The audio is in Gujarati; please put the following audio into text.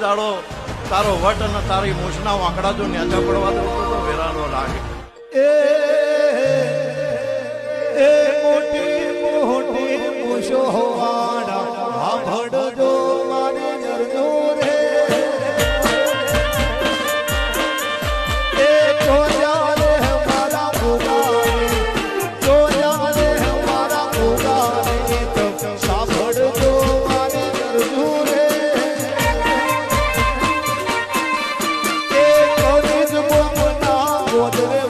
દાડો, તારો વટ અને તારી મૂછના આંકડા જો ન્યાચા પડવા દઉં તો વેરાનો લાગે એ what they